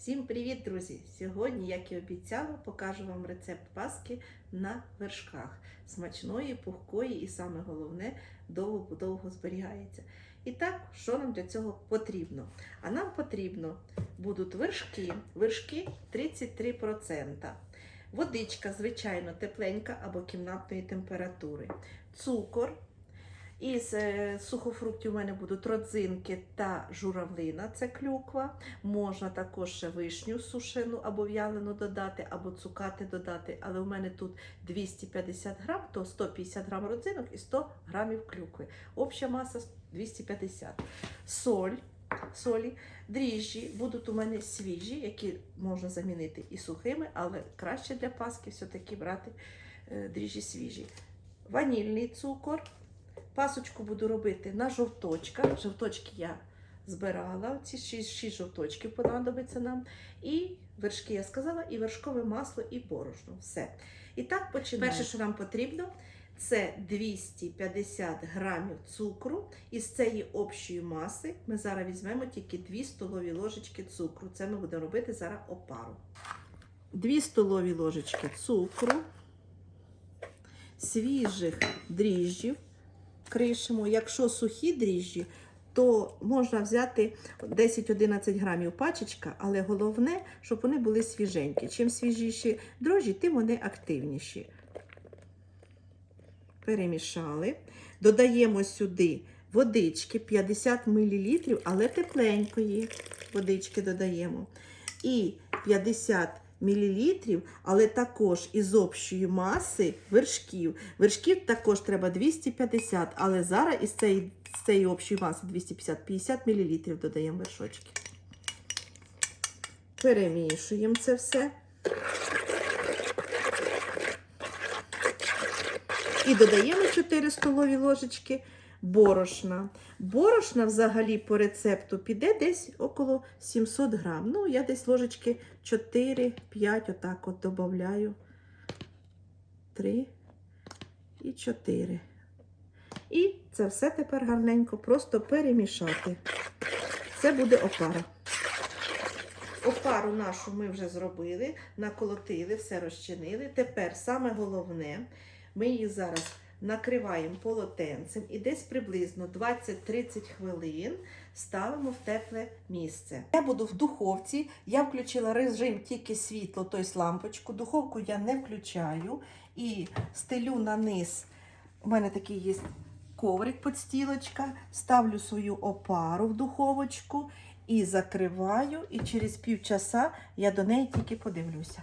Всім привіт, друзі! Сьогодні, як і обіцяла, покажу вам рецепт паски на вершках. Смачної, пухкої і саме головне, довго-довго зберігається. І так, що нам для цього потрібно? А нам потрібно будуть вершки, вершки 33%. Водичка, звичайно, тепленька або кімнатної температури, цукор. Із е, сухофруктів у мене будуть родзинки та журавлина, це клюква. Можна також вишню сушену або в'ялену додати, або цукати додати. Але у мене тут 250 грам, то 150 грам родзинок і 100 грамів клюкви. Обща маса 250. Соль, солі, дріжджі будуть у мене свіжі, які можна замінити і сухими, але краще для паски все-таки брати е, дріжджі свіжі. Ванільний цукор. Пасочку буду робити на жовточках. Жовточки я збирала, ці 6, 6 жовточків понадобиться нам. І вершки я сказала, і вершкове масло, і борошно. Все. І так починаємо. Перше, що нам потрібно, це 250 грамів цукру. Із цієї общої маси ми зараз візьмемо тільки 2 столові ложечки цукру. Це ми будемо робити зараз опару. 2 столові ложечки цукру, свіжих дріжджів кришимо. Якщо сухі дріжджі, то можна взяти 10-11 грамів пачечка, але головне, щоб вони були свіженькі. Чим свіжіші дрожжі, тим вони активніші. Перемішали. Додаємо сюди водички 50 мл, але тепленької водички додаємо. І 50 мл, але також із общої маси вершків. Вершків також треба 250, але зараз із цієї, з цієї общої маси 250 50 мл додаємо вершочки. Перемішуємо це все. І додаємо 4 столові ложечки борошна. Борошна взагалі по рецепту піде десь около 700 грам. Ну, я десь ложечки 4-5, отак от додаю. 3 і 4. І це все тепер гарненько просто перемішати. Це буде опара. Опару нашу ми вже зробили, наколотили, все розчинили. Тепер саме головне, ми її зараз накриваємо полотенцем і десь приблизно 20-30 хвилин ставимо в тепле місце. Я буду в духовці, я включила режим тільки світло, тобто лампочку. Духовку я не включаю і стелю на низ. У мене такий є коврик подстілочка, ставлю свою опару в духовочку і закриваю, і через півчаса я до неї тільки подивлюся.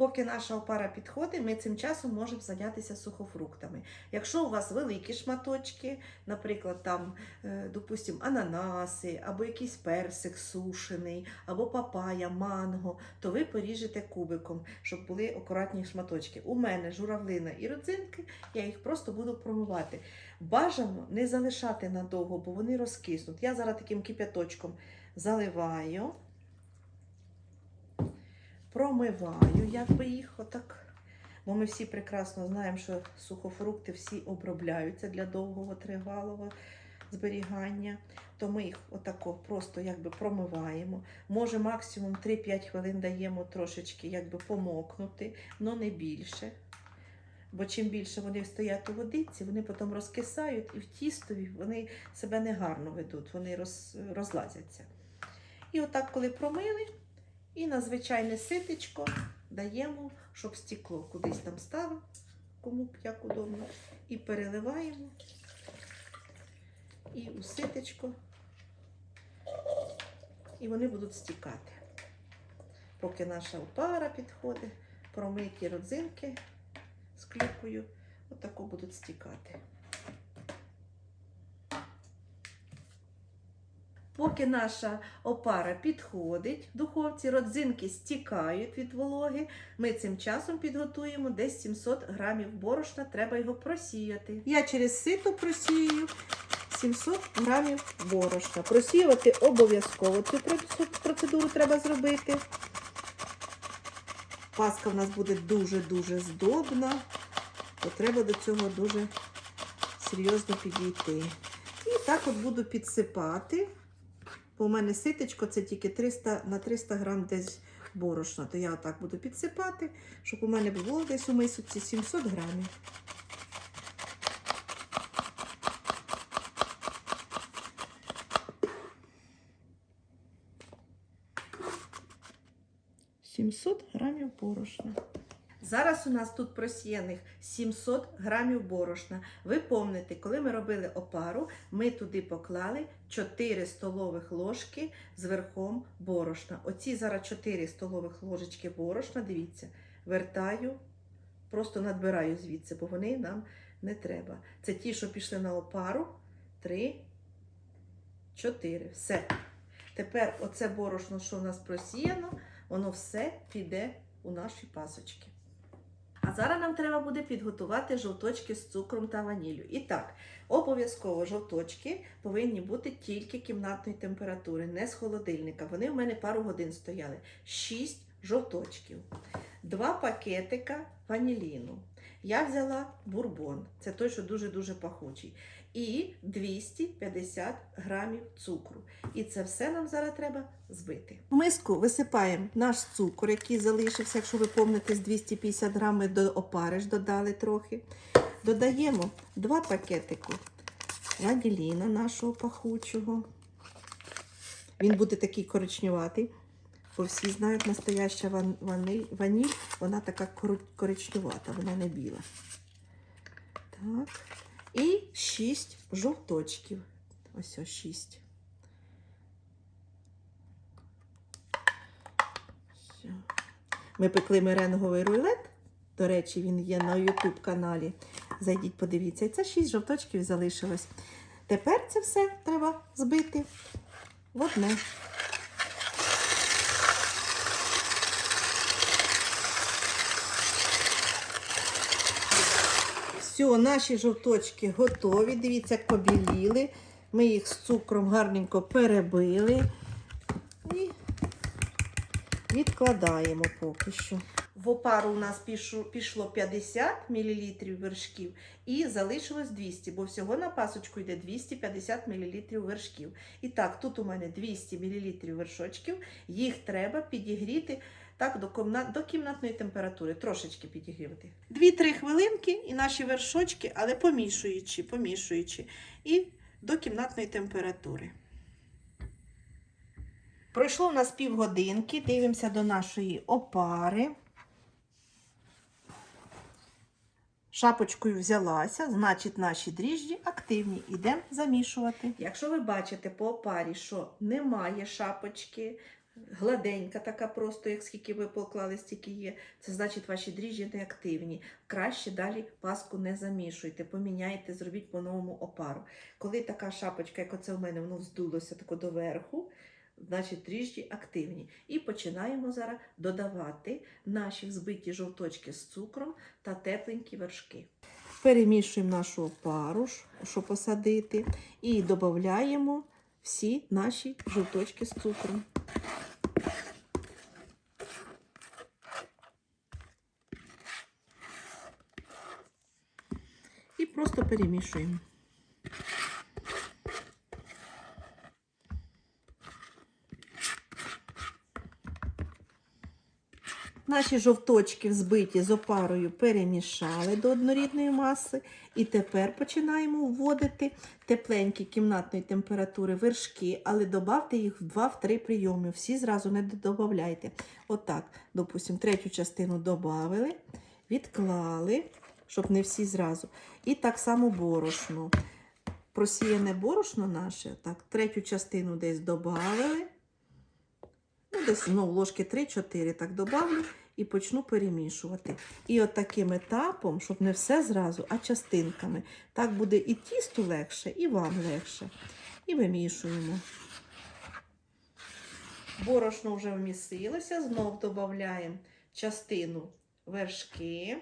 Поки наша опара підходить, ми цим часом можемо зайнятися сухофруктами. Якщо у вас великі шматочки, наприклад, там, е, допустим, ананаси, або якийсь персик сушений, або папая, манго, то ви поріжете кубиком, щоб були акуратні шматочки. У мене журавлина і родзинки, я їх просто буду промивати. Бажано не залишати надовго, бо вони розкиснуть. Я зараз таким кип'яточком заливаю промиваю, якби їх отак. Бо ми всі прекрасно знаємо, що сухофрукти всі обробляються для довгого тривалого зберігання. То ми їх отако просто якби промиваємо. Може, максимум 3-5 хвилин даємо трошечки якби помокнути, але не більше. Бо чим більше вони стоять у водиці, вони потім розкисають і в тістові вони себе негарно ведуть, вони роз, розлазяться. І отак, коли промили, і на звичайне ситечко даємо, щоб стекло кудись там ставимо, кому б як удобно. І переливаємо. І у ситечко. І вони будуть стікати. Поки наша опара підходить, промиті родзинки з клюкою, отако будуть стікати. Поки наша опара підходить в духовці, родзинки стікають від вологи, ми цим часом підготуємо десь 700 грамів борошна, треба його просіяти. Я через сито просію 700 грамів борошна. Просіювати обов'язково цю процедуру треба зробити. Паска в нас буде дуже-дуже здобна, то треба до цього дуже серйозно підійти. І так от буду підсипати бо у мене ситечко це тільки 300 на 300 грам десь борошна. То я отак буду підсипати, щоб у мене було десь у мисочці 700 грамів. Сімсот грамів борошна. Зараз у нас тут просіяних 700 грамів борошна. Ви помните, коли ми робили опару, ми туди поклали 4 столових ложки з верхом борошна. Оці зараз 4 столових ложечки борошна, дивіться, вертаю, просто надбираю звідси, бо вони нам не треба. Це ті, що пішли на опару. 3, 4. Все. Тепер оце борошно, що у нас просіяно, воно все піде у наші пасочки. А зараз нам треба буде підготувати жовточки з цукром та ваніллю. І так, обов'язково жовточки повинні бути тільки кімнатної температури, не з холодильника. Вони в мене пару годин стояли. 6 жовточків, 2 пакетика ваніліну. Я взяла бурбон, це той, що дуже-дуже пахучий. І 250 грамів цукру. І це все нам зараз треба збити. В миску висипаємо наш цукор, який залишився, якщо ви пам'ятаєте, з 250 грамів до опариш додали трохи. Додаємо 2 пакетики ваніліна нашого пахучого. Він буде такий коричневатий. Бо всі знають, настояща ваниль, ваніль, вона така кор- коричневата, вона не біла. Так. І 6 жовточків. Ось ось 6. Ми пекли меренговий рулет. До речі, він є на YouTube каналі. Зайдіть, подивіться. І це 6 жовточків залишилось. Тепер це все треба збити в одне. Все, наші жовточки готові. Дивіться, як побіліли. Ми їх з цукром гарненько перебили і відкладаємо поки що. В опару у нас пішло, пішло 50 мл вершків і залишилось 200, бо всього на пасочку йде 250 мл вершків. І так, тут у мене 200 мл вершочків, їх треба підігріти так, до, комнат, до кімнатної температури, трошечки підігрівати. 2-3 хвилинки і наші вершочки, але помішуючи, помішуючи, і до кімнатної температури. Пройшло у нас півгодинки, дивимося до нашої опари. Шапочкою взялася, значить наші дріжджі активні. Ідемо замішувати. Якщо ви бачите по опарі, що немає шапочки, гладенька така просто, як скільки ви поклали, стільки є, це значить ваші дріжджі не активні. Краще далі паску не замішуйте, поміняйте, зробіть по-новому опару. Коли така шапочка, як оце у мене, воно вздулося тако доверху, значить дріжджі активні. І починаємо зараз додавати наші взбиті жовточки з цукром та тепленькі вершки. Перемішуємо нашу опару, щоб посадити, і додаємо всі наші жовточки з цукром. Просто перемішуємо. Наші жовточки взбиті з опарою перемішали до однорідної маси. І тепер починаємо вводити тепленькі кімнатної температури вершки, але додавте їх в 2-3 прийоми. Всі зразу не додавайте. Отак, допустимо, третю частину додали, відклали, щоб не всі зразу. І так само борошно. Просіяне борошно наше, так, третю частину десь додали. Ну, десь ну, ложки 3-4 так добавлю і почну перемішувати. І от таким етапом, щоб не все зразу, а частинками. Так буде і тісту легше, і вам легше. І вимішуємо. Борошно вже вмісилося, знов додаємо частину вершки,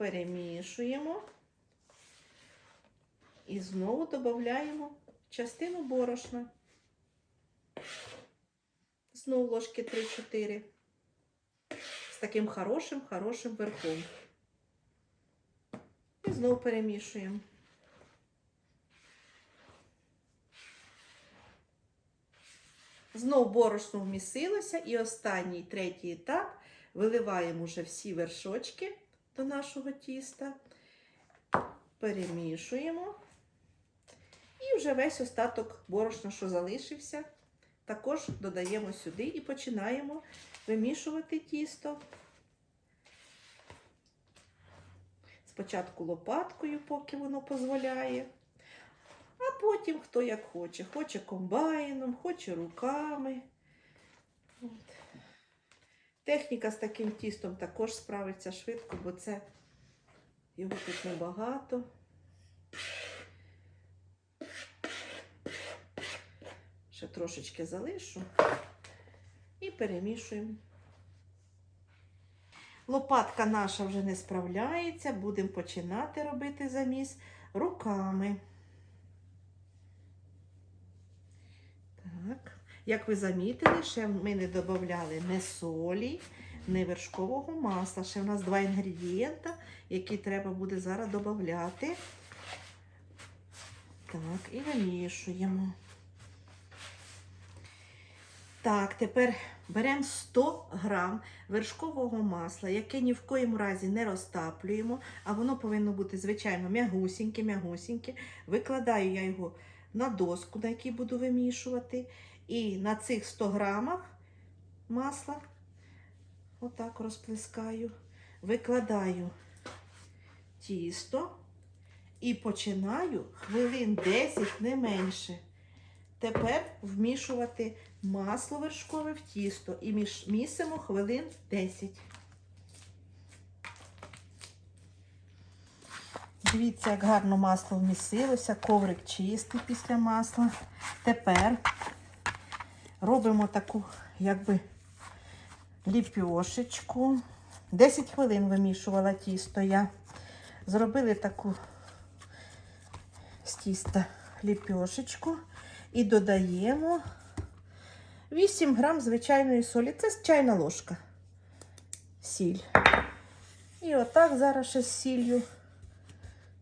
перемішуємо. І знову додаємо частину борошна. Знову ложки 3-4. З таким хорошим, хорошим верхом. І знову перемішуємо. Знов борошно вмісилося і останній третій етап виливаємо вже всі вершочки до нашого тіста, перемішуємо. І вже весь остаток борошна, що залишився, також додаємо сюди і починаємо вимішувати тісто. Спочатку лопаткою, поки воно дозволяє. А потім хто як хоче. Хоче комбайном, хоче руками. От. Техніка з таким тістом також справиться швидко, бо це його тут небагато. Ще трошечки залишу і перемішуємо. Лопатка наша вже не справляється, будемо починати робити заміс руками. Так. Як ви замітили, ще ми не додавали не солі, не вершкового масла. Ще в нас два інгредієнта, які треба буде зараз додати. Так, і вимішуємо. Так, тепер беремо 100 грам вершкового масла, яке ні в коїм разі не розтаплюємо, а воно повинно бути, звичайно, м'ягусіньке, м'ягусіньке. Викладаю я його на доску, на якій буду вимішувати. І на цих 100 грамах масла, отак розплескаю, викладаю тісто і починаю хвилин 10 не менше. Тепер вмішувати масло вершкове в тісто і місимо хвилин 10. Дивіться, як гарно масло вмісилося, коврик чистий після масла. Тепер робимо таку, якби, ліпьошечку. 10 хвилин вимішувала тісто я. Зробили таку з тіста ліпьошечку і додаємо 8 грам звичайної солі. Це чайна ложка. Сіль. І отак зараз ще з сіллю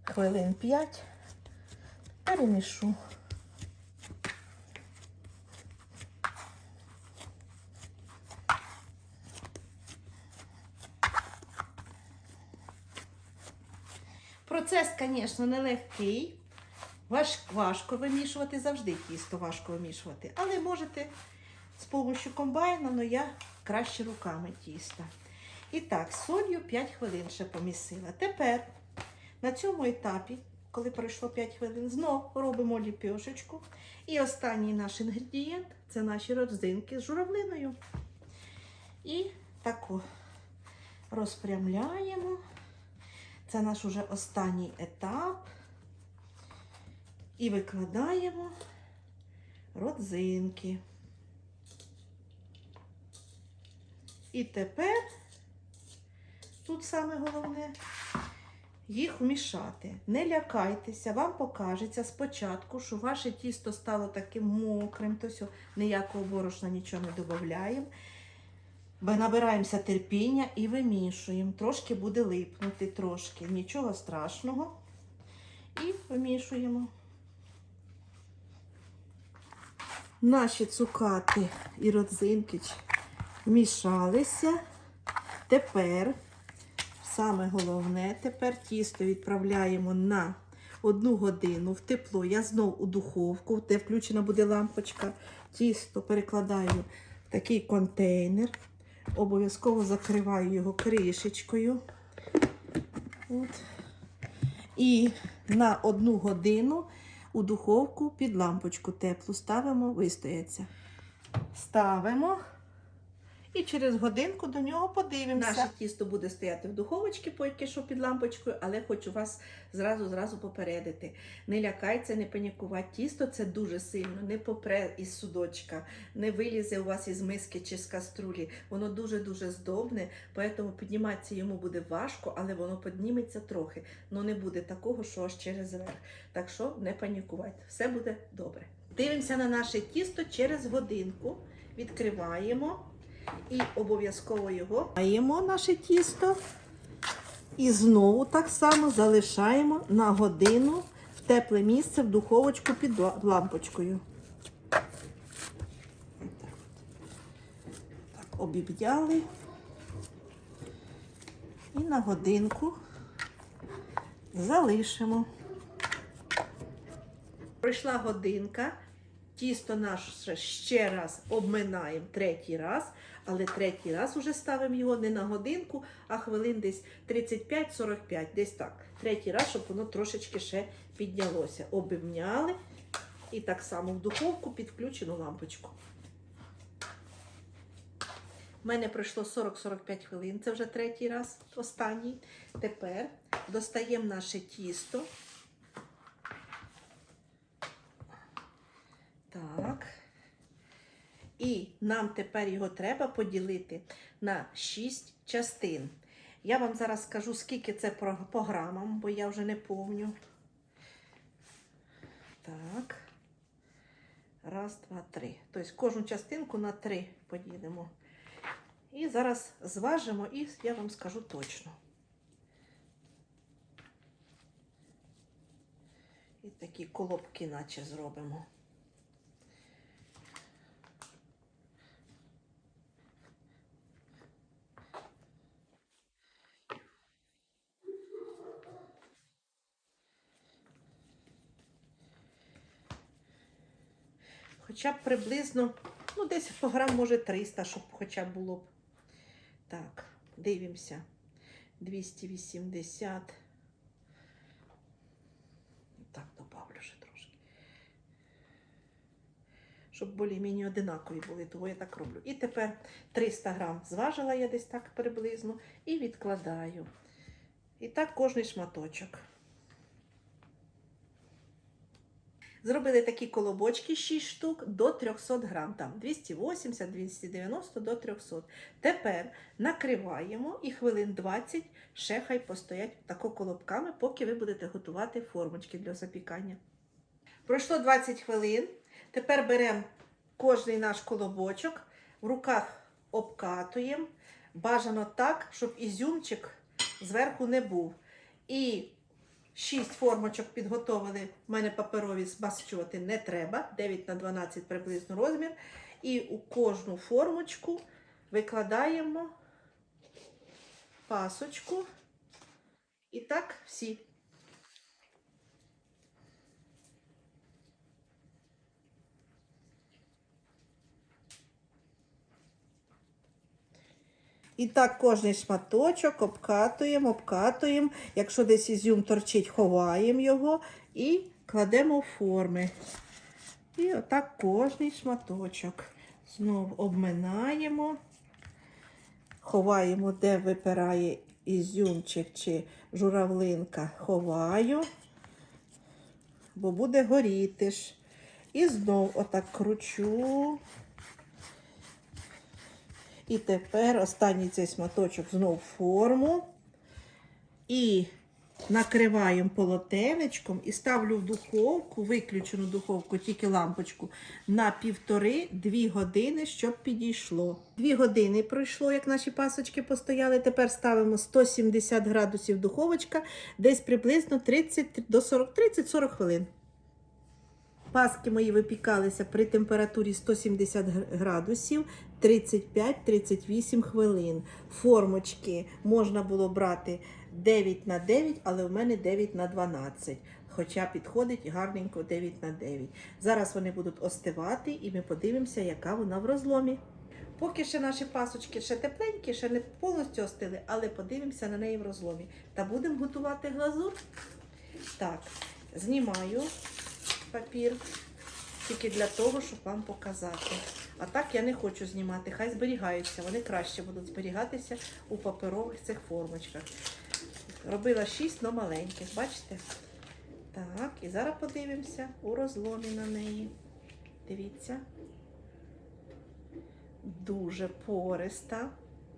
хвилин 5 перемішу. Процес, звісно, нелегкий. Важ, важко вимішувати, завжди тісто важко вимішувати. Але можете з допомогою комбайна, але я краще руками тіста. І так, солью 5 хвилин ще помісила. Тепер на цьому етапі, коли пройшло 5 хвилин, знов робимо ліпьошечку. І останній наш інгредієнт це наші родзинки з журавлиною. І таку розпрямляємо. Це наш уже останній етап. І викладаємо родзинки. І тепер тут саме головне їх вмішати. Не лякайтеся, вам покажеться спочатку, що ваше тісто стало таким мокрим, то все, ніякого борошна нічого не додаємо. Бо набираємося терпіння і вимішуємо. Трошки буде липнути, трошки, нічого страшного. І вимішуємо. Наші цукати і родзинки вмішалися. Тепер, саме головне, тепер тісто відправляємо на одну годину в тепло. Я знов у духовку, де включена буде лампочка. Тісто перекладаю в такий контейнер. Обов'язково закриваю його кришечкою. От. І на одну годину у духовку під лампочку теплу ставимо, вистояться. Ставимо. І через годинку до нього подивимося. Наше тісто буде стояти в духовочці, поки що під лампочкою, але хочу вас зразу зразу попередити. Не лякайтеся, не панікувати. Тісто це дуже сильно, не попре із судочка, не вилізе у вас із миски чи з каструлі. Воно дуже-дуже здобне, тому підніматися йому буде важко, але воно підніметься трохи. Ну не буде такого, що аж через верх. Так що не панікувати, все буде добре. Дивимося на наше тісто через годинку. Відкриваємо. І обов'язково його маємо наше тісто. І знову так само залишаємо на годину в тепле місце в духовочку під лампочкою. Так. обіб'яли. І на годинку залишимо. Пройшла годинка. Тісто наше ще раз обминаємо третій раз, але третій раз уже ставимо його не на годинку, а хвилин десь 35-45, десь так. Третій раз, щоб воно трошечки ще піднялося. Обмняли і так само в духовку під включену лампочку. У мене пройшло 40-45 хвилин, це вже третій раз, останній. Тепер достаємо наше тісто. Так. І нам тепер його треба поділити на 6 частин. Я вам зараз скажу, скільки це по грамам, бо я вже не помню. Так. Раз, два, три. Тобто кожну частинку на три поділимо. І зараз зважимо, і я вам скажу точно. І такі колобки, наче зробимо. Хоча б приблизно, ну, десь по грам, може 300, щоб хоча б було б. Так, дивимося. 280. Так, добавлю ще трошки. Щоб більш-менш одинакові були, того я так роблю. І тепер 300 грам зважила я десь так приблизно і відкладаю. І так кожний шматочок. Зробили такі колобочки 6 штук до 300 грам, там 280, 290 до 300. Тепер накриваємо і хвилин 20 ще хай постоять тако колобками, поки ви будете готувати формочки для запікання. Пройшло 20 хвилин. Тепер беремо кожний наш колобочок, в руках обкатуємо. Бажано так, щоб ізюмчик зверху не був. І 6 формочок підготовили. У мене паперові змащувати не треба. 9 на 12 приблизно розмір. І у кожну формочку викладаємо пасочку. І так всі. І так кожний шматочок обкатуємо, обкатуємо. Якщо десь ізюм торчить, ховаємо його і кладемо в форми. І отак кожний шматочок. Знову обминаємо, ховаємо, де випирає ізюмчик чи журавлинка. Ховаю, бо буде горіти ж. І знов отак кручу. І тепер останній цей шматочок знов форму. І накриваємо полотенечком і ставлю в духовку, виключену духовку, тільки лампочку, на півтори-дві години, щоб підійшло. Дві години пройшло, як наші пасочки постояли. Тепер ставимо 170 градусів духовочка, десь приблизно 30 до 40, 30-40 хвилин. Паски мої випікалися при температурі 170 градусів 35-38 хвилин. Формочки можна було брати 9 на 9, але в мене 9 на 12. Хоча підходить гарненько 9 на 9. Зараз вони будуть остивати і ми подивимося, яка вона в розломі. Поки ще наші пасочки ще тепленькі, ще не повністю остили, але подивимося на неї в розломі. Та будемо готувати глазур. Так, знімаю папір тільки для того, щоб вам показати. А так я не хочу знімати, хай зберігаються, вони краще будуть зберігатися у паперових цих формочках. Робила 6, але маленьких, бачите? Так, і зараз подивимося у розломі на неї. Дивіться. Дуже пориста.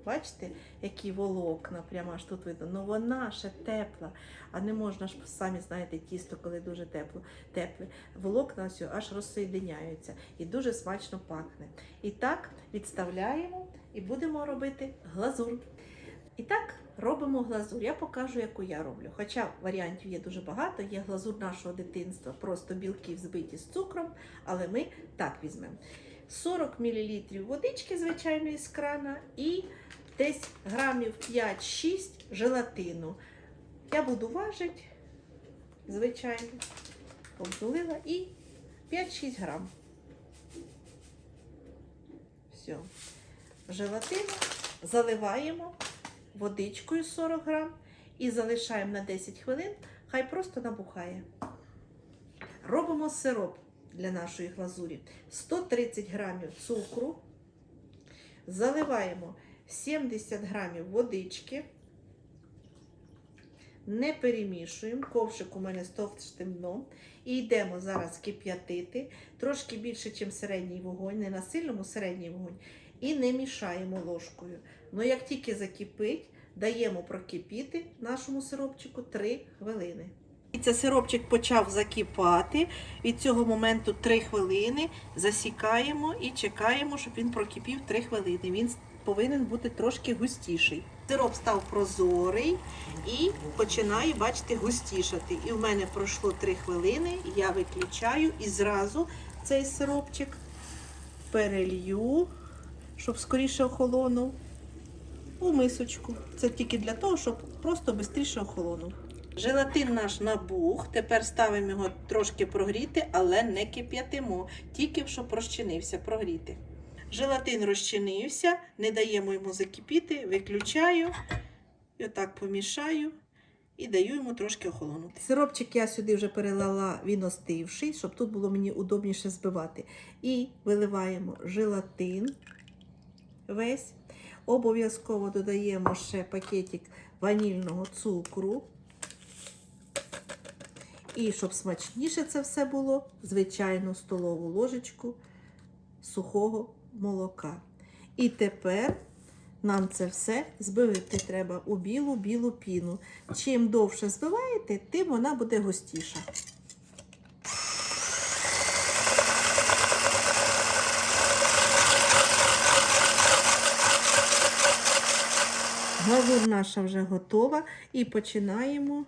Бачите, які волокна, прямо аж тут видно. Ну вона ще тепла. А не можна ж самі знаєте, тісто, коли дуже тепло, тепле. Волокна ось аж розсоєдиняються і дуже смачно пахне. І так відставляємо і будемо робити глазур. І так робимо глазур. Я покажу, яку я роблю. Хоча варіантів є дуже багато, є глазур нашого дитинства, просто білки взбиті з цукром, але ми так візьмемо. 40 мл водички звичайної з крана і десь грамів 5-6 желатину. Я буду важити, звичайно, обнулила і 5-6 грам. Все. Желатину заливаємо водичкою 40 грам і залишаємо на 10 хвилин, хай просто набухає. Робимо сироп для нашої глазурі. 130 грамів цукру. Заливаємо 70 грамів водички. Не перемішуємо. Ковшик у мене з товстим дном. І йдемо зараз кип'ятити. Трошки більше, ніж середній вогонь, не на сильному середній вогонь. І не мішаємо ложкою. Ну як тільки закипить, даємо прокипіти нашому сиропчику 3 хвилини. Це сиропчик почав закипати. Від цього моменту 3 хвилини засікаємо і чекаємо, щоб він прокипів 3 хвилини. Він повинен бути трошки густіший. Сироп став прозорий і починає, бачите, густішати. І в мене пройшло 3 хвилини, я виключаю і зразу цей сиропчик перелью, щоб скоріше охолонув у мисочку. Це тільки для того, щоб просто швидше охолонув. Желатин наш набух. Тепер ставимо його трошки прогріти, але не кип'ятимо, тільки щоб розчинився, прогріти. Желатин розчинився, не даємо йому закипіти, виключаю і отак помішаю і даю йому трошки охолонути. Сиропчик я сюди вже перелила, він остивший, щоб тут було мені удобніше збивати. І виливаємо желатин весь. Обов'язково додаємо ще пакетик ванільного цукру. І щоб смачніше це все було, звичайну столову ложечку сухого молока. І тепер нам це все збивати треба у білу-білу піну. Чим довше збиваєте, тим вона буде густіша. Глазурь наша вже готова і починаємо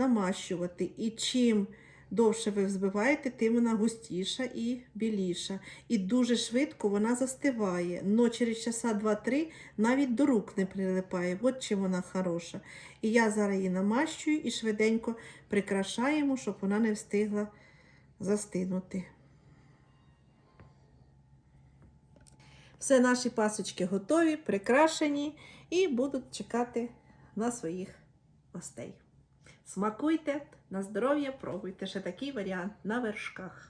намащувати. І чим довше ви взбиваєте, тим вона густіша і біліша. І дуже швидко вона застиває. Но через часа 2-3 навіть до рук не прилипає. От чим вона хороша. І я зараз її намащую і швиденько прикрашаємо, щоб вона не встигла застинути. Все наші пасочки готові, прикрашені і будуть чекати на своїх гостей. Смакуйте, на здоров'я, пробуйте ще такий варіант на вершках.